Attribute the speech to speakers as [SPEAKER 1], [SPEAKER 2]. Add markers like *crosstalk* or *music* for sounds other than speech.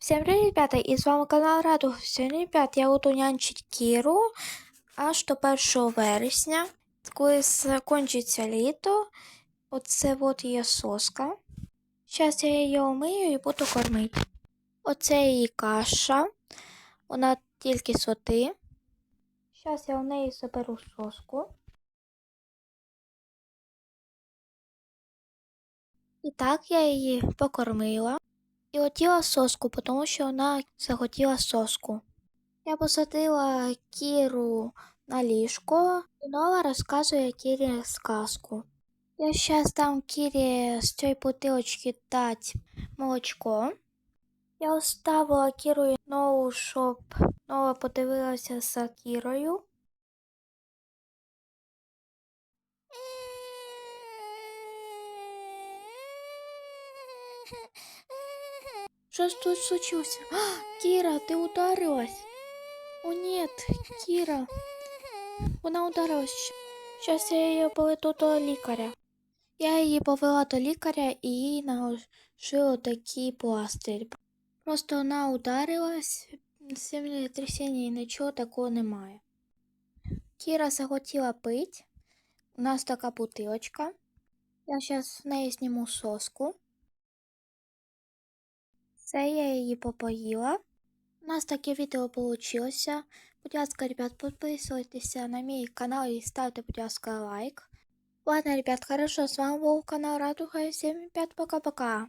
[SPEAKER 1] Всем привет, ребята, і з вами канал Раду. Сьогодні, ребят, я буду нянчить Кіру аж до 1 вересня. Коли закінчиться літо, оце от її соска. Зараз я її омию і буду кормити. Оце її каша. Вона тільки соти. Зараз я у неї заберу соску. І так я її покормила. І хотіла соску, тому що вона захотіла соску. Я посадила Кіру на ліжко, і Нова розказує Кірі сказку. Я зараз дам Кірі з цієї бутилочки дати молочко. Я оставила Кіру нову, щоб Нова подивилася за Кірою. *laughs* Что ж тут случилось? А, Кира, ты ударилась? О нет, Кира. Вона ударилась. Сейчас я її поведу до лікаря. Я її повела до лікаря і їй наложили такий пластир. Просто вона ударилась, землетрясіння і нічого такого немає. Кіра захотіла пити. У нас така бутилочка. Я зараз в неї зніму соску. Це я її попоїла. У нас таке відео вийшло. Будь ласка, ребят, підписуйтесь на мій канал і ставте, будь ласка, лайк. Ладно, ребят, хорошо, с вами был канал Радуга. Всем, ребят, пока-пока.